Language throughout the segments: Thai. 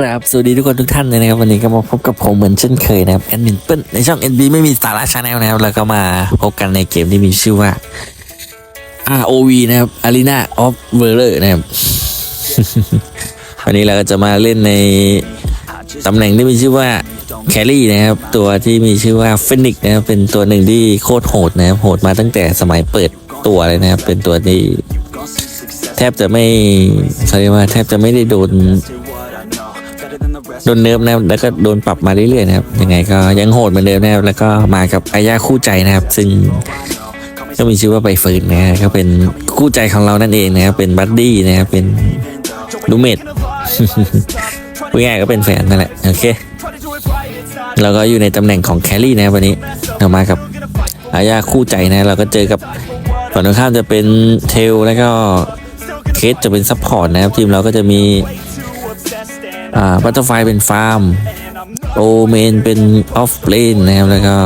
ครับ สวัสดีทุกคนทุกท่านเลยนะครับ วันนี้ก็มาพบกับผมเหมือนเช่นเคยนะครับแอดมินเปิ้ลในช่อง NB ไม่มีสาระชาแนลนะครับ แล้วก็มาพบกันในเกมที่มีชื่อว่า ROV นะครับ Arena of v e r e r นะครับ วันนี้เราก็จะมาเล่นในตำแหน่งที่มีชื่อว่าแครี่นะครับ ตัวที่มีชื่อว่าเฟนิกนะครับ เป็นตัวหนึ่งที่โคตรโหดนะครับ โหดมาตั้งแต่สมัยเปิดตัวเลยนะครับ เป็นตัวที่แทบจะไม่เขาเรียกว่าแทบจะไม่ได้โดน โดนเนิร์ฟนะครับแล้วก็โดนปรับมาเรื่อยๆนะครับยังไงก็ยังโหดเหมือนเดิมนะครับแล้วก็มากับอายาคู่ใจนะครับ ซึ่งก็มีชื่อว่าใบเฟิร์นนะฮะก็เป็นคู่ใจของเรานั่นเองนะครับเป็นบัดดี้นะครับเป็นลูเมดพูดง่ายก็เป็นแฟนนั่นแหละโอเคเราก็อยู่ในตำแหน่งของแครี่นะครับวันนี้เรามากับอายาคู่ใจนะเราก็เจอกับฝั่งตรงข้ามจะเป็นเทลแล้วก็เคสจะเป็นซัพพอร์ตนะครับทีมเราก็จะมี อ่าบัตเตอร์ไฟเป็นฟาร์มโอเมนเป็นออฟเลนนะครับแล้วก็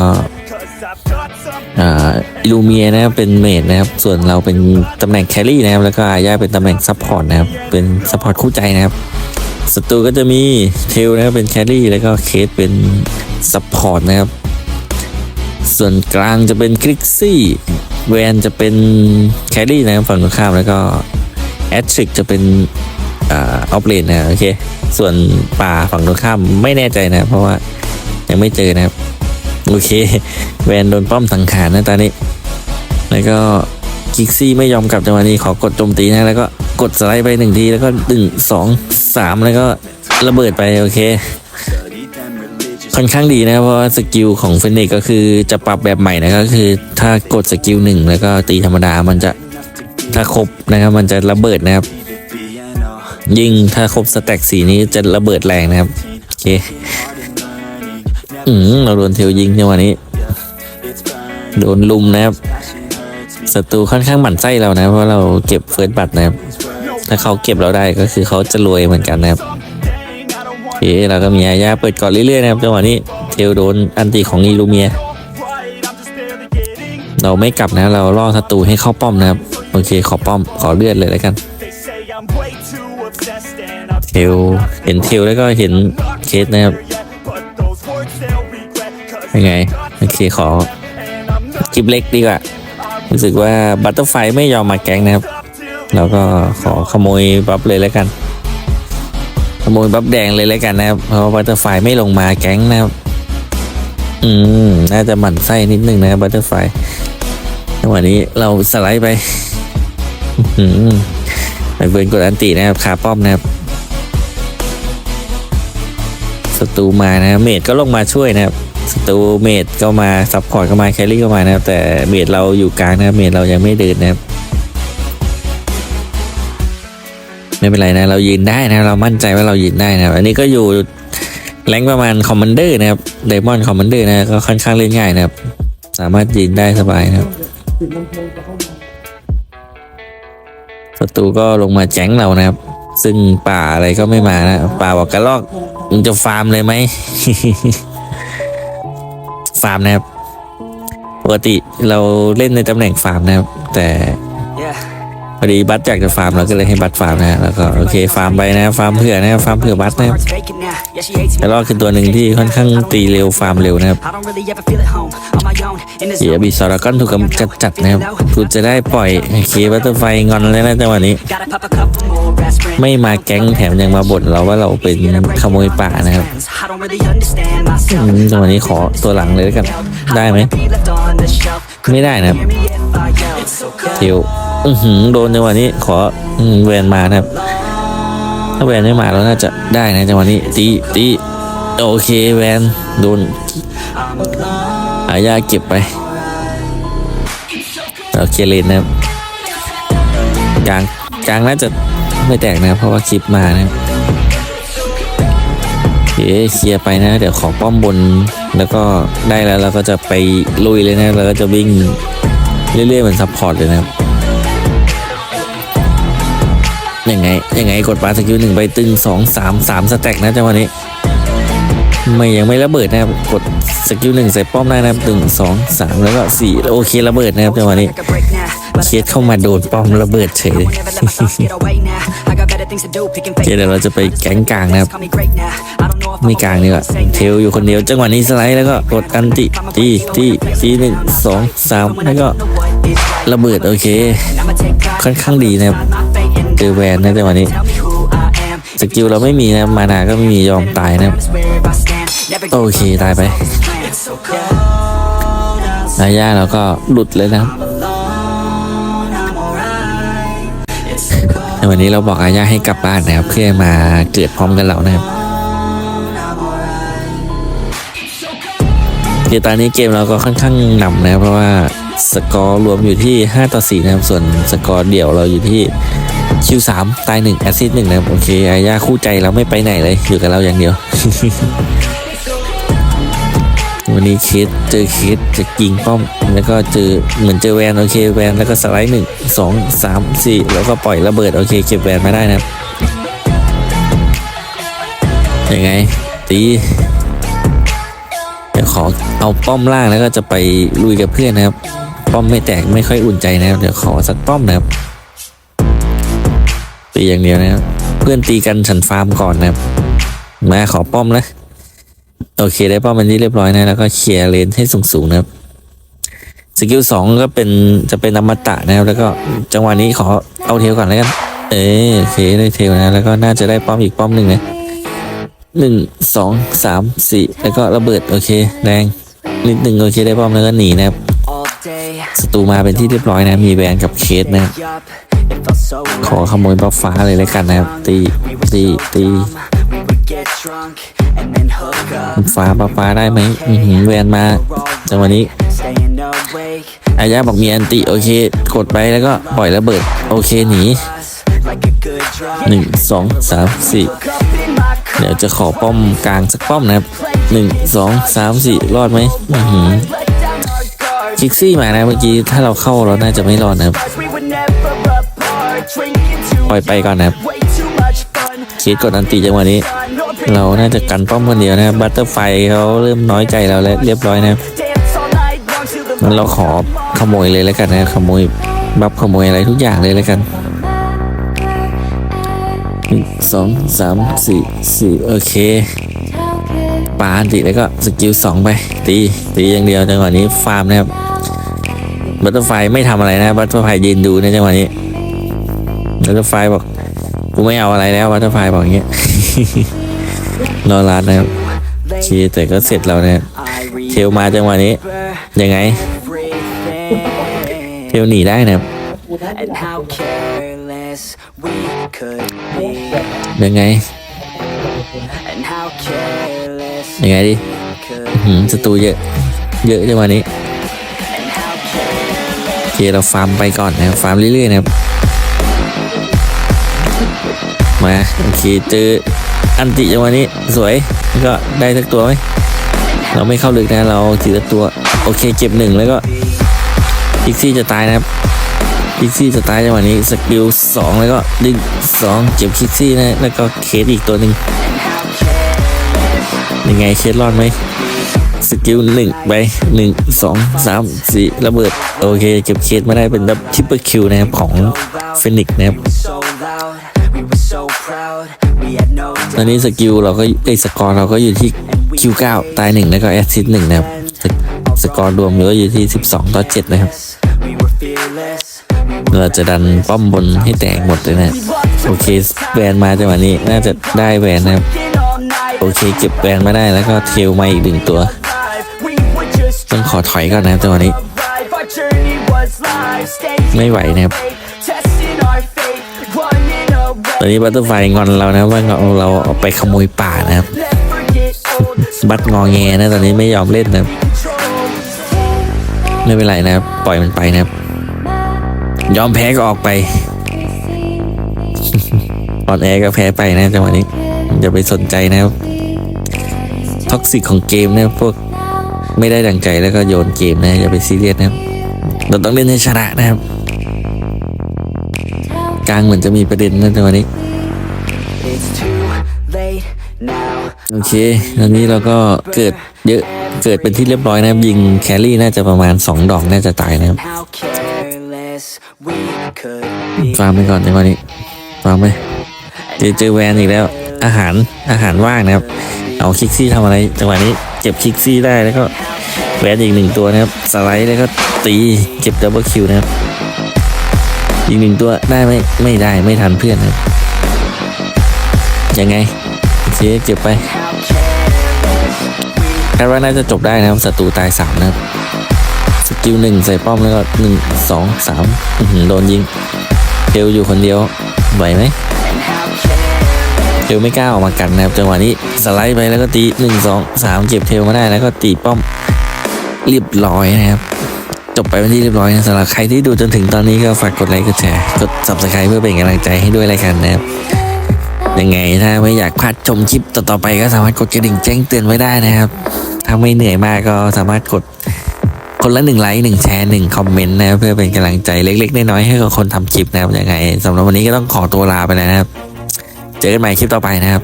อ่าลูเมียนะครับเป็นเมดนะครับ ส่วนเราเป็นตำแหน่งแครี่นะครับ แล้วก็อาญาเป็นตำแหน่งซัพพอร์ตนะครับ เป็นซัพพอร์ตคู่ใจนะครับศัตรูก็จะมีเทลนะครับเป็นแครี่แล้วก็เคสเป็นซัพพอร์ตนะครับ ส่วนกลางจะเป็นคลิกซี่แวนจะเป็นแครี่นะครับฝั่งตรงข้ามแล้วก็แอตทริกจะเป็น ออฟเลนนะโอเคส่วนป่าฝั่งตรงข้ามไม่แน่ใจนะ เพราะว่ายังไม่เจอนะครับ โอเค แวนโดนป้อมสังขารนะตอนนี้ แล้วก็กิกซี่ไม่ยอมกลับจังหวะนี้ขอกดโจมตีนะ แล้วก็กดสไลด์ไปหนึ่งทีแล้วก็ดึงสองสามแล้วก็ระเบิดไปโอเคค่อนข้างดีนะเพราะว่าสกิลของเฟนิกก็คือจะปรับแบบใหม่นะก็คือถ้ากดสกิลหนึ่งแล้วก็ตีธรรมดามันจะถ้าครบนะครับมันจะระเบิดนะครับ ยิ่งถ้าครบสแต็กสีนี้จะระเบิดแรงนะครับ โอเค อืมเราโดนเทลยิงในวันนี้ โดนลุมนะครับศัตรูค่อนข้างหมั่นไส้เรานะ เพราะเราเก็บเฟิร์สบัตรนะครับ ถ้าเขาเก็บเราได้ก็คือเขาจะรวยเหมือนกันนะครับโอเคเราก็มีอาญาเปิดก่อนเรื่อยๆนะครับจังหวะนี้เทลโดนอันตีของอีลูเมีย เราไม่กลับนะ เราล่อศัตรูให้เข้าป้อมนะครับ โอเค ขอป้อมขอเลือดเลยแล้วกัน ทลเห็นเทลแล้วก็เห็นเคสนะครับยังไงโอเคขอคลิปเล็กดีกว่า รู้สึกว่าบัตเตอร์ไฟไม่ยอมมาแก๊งนะครับเราก็ขอขโมยบัฟเลยแล้วกัน ขโมยบัฟแดงเลยแล้วกันนะครับ เพราะบัตเตอร์ไฟไม่ลงมาแก๊งนะครับ อืม น่าจะหมั่นไส้นิดนึงนะครับบัตเตอร์ไฟจังหวะนี้เราสไลด์ไป อืมไปเบิร์นกดอันตินะครับขาป้อมนะครับ ศัตรูมานะครับเมดก็ลงมาช่วยนะครับศัตรูเมดก็มาซัพพอร์ตก็มาแครี่ก็มานะครับแต่เมดเราอยู่กลางนะครับเมดเรายังไม่เดินนะครับไม่เป็นไรนะเรายืนได้นะเรามั่นใจว่าเรายืนได้นะครับอันนี้ก็อยู่แรงประมาณคอมมานเดอร์นะครับไดมอนด์คอมมานเดอร์นะก็ค่อนข้างเล่นง่ายนะครับ สามารถยืนได้สบายนะครับศัตรูก็ลงมาแจ้งเรานะครับ ซึ่งป่าอะไรก็ไม่มานะป่าบอกกระลอก มึงจะฟาร์มเลยไหม ฟาร์มนะครับ ปกติเราเล่นในตำแหน่งฟาร์มนะครับ แต่ อดีบัตอยากจะฟาร์มเราก็เลยให้บัตฟาร์มนะแล้วก็โอเคฟาร์มไปนะฟาร์มเผื่อนะฟาร์มเผื่อบัตนะครับกระลอกคือตัวหนึ่งที่ค่อนข้างตีเร็วฟาร์มเร็วนะครับเสียบีซอร์ก้อนถูกกำจัดจัดนะครับกูจะได้ปล่อยโอเคบัตเตอร์ไฟงอนแล้วนะจังหวะนี้ ไม่มาแก๊งแถมยังมาบ่นเราว่าเราเป็นขโมยป่านะครับจังหวะนี้ขอตัวหลังเลยแล้วกันได้ไหมไม่ได้นะครับเทียว อือหือโดนจังหวะนี้ขอแวนมานะครับ ถ้าแวนไม่มาแล้วน่าจะได้นะจังหวะนี้ ตีตีโอเคแวนโดนอายาเก็บไปโอเคเลนนะครับกลางกลางน่าจะไม่แตกนะครับเพราะว่าคลิปมานะครับโอเคเคลียร์ไปนะ เดี๋ยวขอป้อมบนแล้วก็ได้แล้วเราก็จะไปลุยเลยนะเราก็จะวิ่งเรื่อยๆเหมือนซัพพอร์ตเลยนะครับ ยังไงยังไงกดปาสกิลหนึ่งไปตึงสองสามสามสแต็กนะจังหวะนี้ ไม่ยังไม่ระเบิดนะครับกดสกิลหนึ่งใส่ป้อมได้นะครับหนึ่งสองสามแล้วก็สี่โอเคระเบิดนะครับจังหวะนี้เคสเข้ามาโดนป้อมระเบิดเฉยเลยโอเดี๋ยวเราจะไปแก๊งกลางนะครับไม่กลางดีกว่าเทลอยู่คนเดียวจังหวะนี้สไลด์แล้วก็กดอันติตีตีตีหนึ่งสองสามแล้วก็ระเบิดโอเค ค่อนข้างดีนะครับ เจอแวนนะจังหวะนี้ สกิลเราไม่มีนะมานาก็ไม่มียอมตายนะโอเคตายไปนายาเราก็หลุดเลยนะในวันนี้เราบอกอาญาให้กลับบ้านนะครับ เพื่อมาเกิดพร้อมกันเรานะครับเกมตอนนี้เกมเราก็ค่อนข้างนำนะครับเพราะว่าสกอร์รวมอยู่ที่ 5 ต่อ 4 นะครับ ส่วนสกอร์เดี่ยวเราอยู่ที่ คิวสามตาย1แอซิสต์หนึ่งนะครับโอเคอาญาคู่ใจเราไม่ไปไหนเลยอยู่กับเราอย่างเดียว วันนี้เคสเจอเคสจะยิงป้อม แล้วก็เจอเหมือนเจอแวนโอเคแวนแล้วก็สไลด์หนึ่งสองสามสี่แล้วก็ปล่อยระเบิดโอเคเก็บแวนมาได้นะครับยังไงตีเดี๋ยวขอเอาป้อมล่างแล้วก็จะไปลุยกับเพื่อนนะครับ ป้อมไม่แตกไม่ค่อยอุ่นใจนะครับเดี๋ยวขอสักป้อมนะครับ ตีอย่างเดียวนะครับ เพื่อนตีกันฉันฟาร์มก่อนนะครับ มาขอป้อมนะโอเคได้ป้อมมันที่เรียบร้อยนะ แล้วก็เคลียร์เลนให้สูงๆนะครับสกิลสองก็เป็นจะเป็นอมตะนะครับ แล้วก็จังหวะนี้ขอเอาเทลก่อนแล้วกัน เออโอเคได้เทลนะ แล้วก็น่าจะได้ป้อมอีกป้อมหนึ่งนะหนึ่งสองสามสี่แล้วก็ระเบิดโอเคแรงนิดหนึ่งโอเคได้ป้อมแล้วก็หนีนะครับศัตรูมาเป็นที่เรียบร้อยนะ มีแวนกับเคสนะครับ ขอขโมยบัฟฟ้าเลยแล้วกันนะครับ ตีตีตีฟ้าบัฟฟ้าได้ไหมอือหือแวนมาจังหวะนี้อายาบอกมีอันติโอเค กดไปแล้วก็ปล่อยระเบิด โอเคหนีหนึ่งสองสามสี่เดี๋ยวจะขอป้อมกลางสักป้อมนะครับหนึ่งสองสามสี่รอดไหมหือคิกซี่มานะเมื่อกี้ถ้าเราเข้าเราน่าจะไม่รอดนะครับ ปล่อยไปก่อนนะครับคิดกดอันติจังหวะนี้ เราน่าจะกันป้อมคนเดียวนะครับบัตเตอร์ไฟเขาเริ่มน้อยใจเราแล้วเรียบร้อยนะครับงั้นเราขอขโมยเลยแล้วกันนะขโมยบัฟขโมยอะไรทุกอย่างเลยแล้วกันหนึ่งสองสามสี่สี่โอเคปาอันติแล้วก็สกิลสองไป ตีตีอย่างเดียวจังหวะนี้ฟาร์มนะครับบัตเตอร์ไฟไม่ทำอะไรนะบัตเตอร์ไฟยืนดูในจังหวะนี้ บัตเตอร์ไฟบอกกูไม่เอาอะไรแล้วบัตเตอร์ไฟบอกอย่างเงี้ยรอร้านนะครับโอเคแต่ก็เสร็จแล้วนะครับเทลมาจังหวะนี้ ยังไง เทลหนีได้นะครับยังไง ยังไงดิหืมศัตรูเยอะ เยอะจังหวะนี้โอเคเราฟาร์มไปก่อนนะครับฟาร์มเรื่อยๆนะครับ มาโอเคเจออันติจังหวะนี้สวยก็ได้สักตัวไหมเราไม่เข้าลึกนะเราทีละตัว โอเคเก็บหนึ่งแล้วก็พิกซี่จะตายนะครับพิกซี่จะตายจังหวะนี้สกิลสองแล้วก็ดึงสองเก็บพิกซี่นะแล้วก็เคสอีกตัวหนึ่งยังไงเคสรอดไหมสกิลหนึ่งไปหนึ่งสองสามสี่ระเบิด โอเค เก็บเคสมาได้เป็นแบบทิปเปอร์คิวนะครับของเฟนิกนะครับ ตอนนี้สกิลเราก็เอ้ยสกอร์เราก็อยู่ที่คิวเก้าตายหนึ่งแล้วก็แอสซิสหนึ่งนะครับสกสกอร์รวมเหลืออยู่ที่ 12 ต่อ 7 นะครับ เราจะดันป้อมบนให้แตกหมดเลยนะ โอเคแวนมาจังหวะนี้น่าจะได้แวนนะครับ โอเคเก็บแวนมาได้แล้วก็เทลมาอีกหนึ่งตัว ต้องขอถอยก่อนนะครับจังหวะนี้ ไม่ไหวนะครับ ตอนนี้บัตเตอร์ไฟงอนเรานะว่าเราเอาไปขโมยป่านะครับ บัตงอแงนะตอนนี้ไม่ยอมเล่นนะไม่เป็นไรนะครับ ปล่อยมันไปนะครับ ยอมแพ้ก็ออกไปอ่อนแอก็แพ้ไปนะจังหวะนี้อย่าไปสนใจนะครับท็อกซิกของเกมนะพวกไม่ได้ดังใจแล้วก็โยนเกมนะอย่าไปซีเรียสนะครับเราต้องเล่นให้ชนะนะครับ กลางเหมือนจะมีประเด็นนะจังหวะนี้ โอเคตอนนี้เราก็เกิดเยอะเกิดเป็นที่เรียบร้อยนะครับ ยิงแครี่น่าจะประมาณ 2 ดอกน่าจะตายนะครับฟาร์มไปก่อนในวันนี้ฟาร์มไปเจอเจอแวนอีกแล้ว อาหารอาหารว่างนะครับ เอาคิกซี่ทำอะไรจังหวะนี้เก็บคิกซี่ได้แล้วก็แวนอีกหนึ่งตัวนะครับ สไลด์แล้วก็ตีเก็บดับเบิลคิวนะครับ อีกหนึ่งตัวได้ไหมไม่ได้ไม่ทันเพื่อนนะครับยังไงโอเคเก็บไปคาดว่าน่าจะจบได้นะครับศัตรูตายสามนะครับสกิลหนึ่งใส่ป้อมแล้วก็หนึ่งสองสามโดนยิงเทลอยู่คนเดียวไหวไหมเทลไม่กล้าออกมากันนะครับจังหวะนี้สไลด์ไปแล้วก็ตีหนึ่งสองสามเก็บเทลมาได้แล้วก็ตีป้อมเรียบร้อยนะครับ จบไปเป็นที่เรียบร้อยนะสำหรับใครที่ดูจนถึงตอนนี้ก็ฝากกดไลค์กดแชร์กด subscribe เพื่อเป็นกำลังใจให้ด้วยรายการนะครับยังไงถ้าไม่อยากพลาดชมคลิปต่อๆไปก็สามารถกดกระดิ่งแจ้งเตือนไว้ได้นะครับ ถ้าไม่เหนื่อยมากก็สามารถกดคนละหนึ่งไลค์หนึ่งแชร์หนึ่งคอมเมนต์นะเพื่อเป็นกำลังใจเล็กๆน้อยๆให้กับคนทำคลิปนะครับยังไงสำหรับวันนี้ก็ต้องขอตัวลาไปแล้วนะครับ เจอกันใหม่คลิปต่อไปนะครับ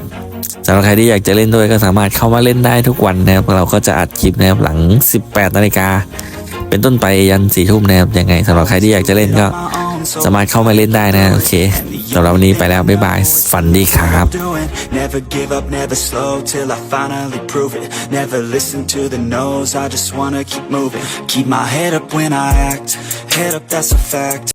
สำหรับใครที่อยากจะเล่นด้วยก็สามารถเข้ามาเล่นได้ทุกวันนะครับเราก็จะอัดคลิปนะครับหลัง 18นาฬิกา เป็นต้นไปยันสี่ทุ่มนะครับยังไงสำหรับใครที่อยากจะเล่นก็สามารถเข้ามาเล่นได้นะ โอเคสำหรับวันนี้ไปแล้ว บ๊ายบาย ฝันดีครับ Never give up, never slow till I finally prove it. Never listen to the no's, I just wanna keep moving. Keep my head up when I act, head up, that's a fact.